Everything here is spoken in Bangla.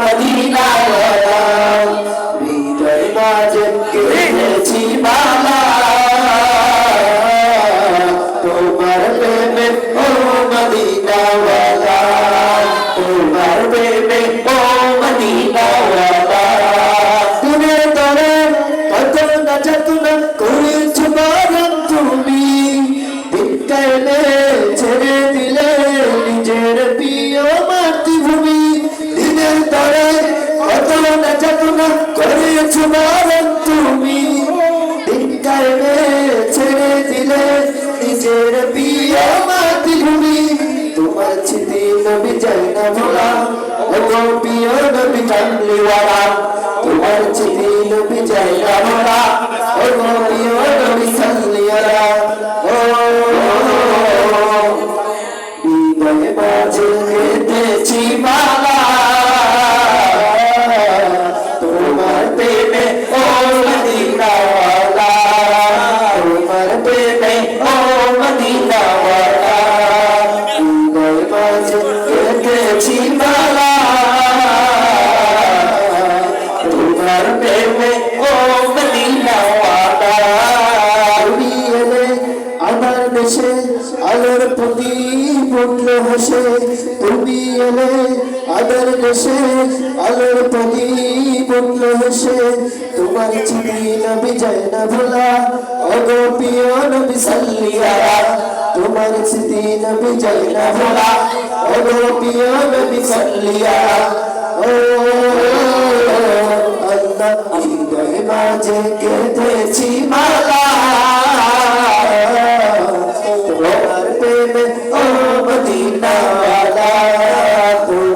Madina, we are the ছেড়ে দিলে নিজের প্রিয় মাতৃভূমি। দিলে নিজের তোমার স্মৃতি নবী যাই না ও আলোর প্রতি পূর্ণ হাসে তুমি এলে আদর দেশে। আলোর প্রতি পূর্ণ হাসে, তোমার চিঠি নবী যায় না ভোলা তোমার স্মৃতি নবী নবী ও আল্লাহ মাঝে গেঁথেছি মালা। amen.